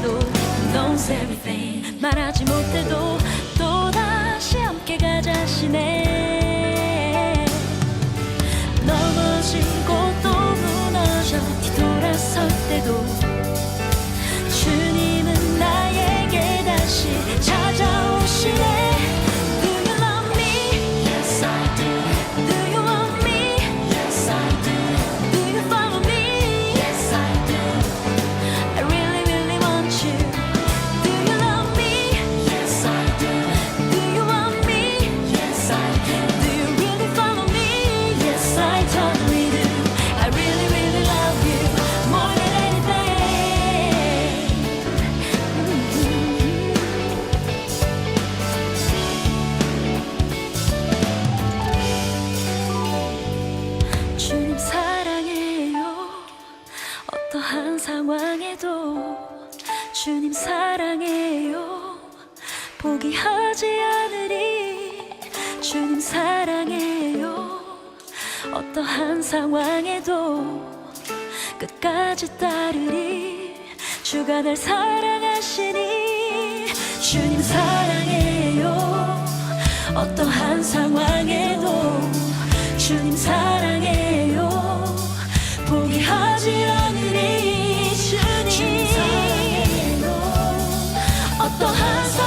못해도 knows everything. 말하지 못해도 또다시 함께 가자 시네 넘어진 곳도 무너져 뒤돌아설 때도 어떠한 상황에도 주님 사랑해요. 포기하지 않으리 주님 사랑해요. 어떠한 상황에도 끝까지 따르리. 주가 날 사랑하시니 주님 사랑해요. 어떠한 상황에도 주님 사랑 っと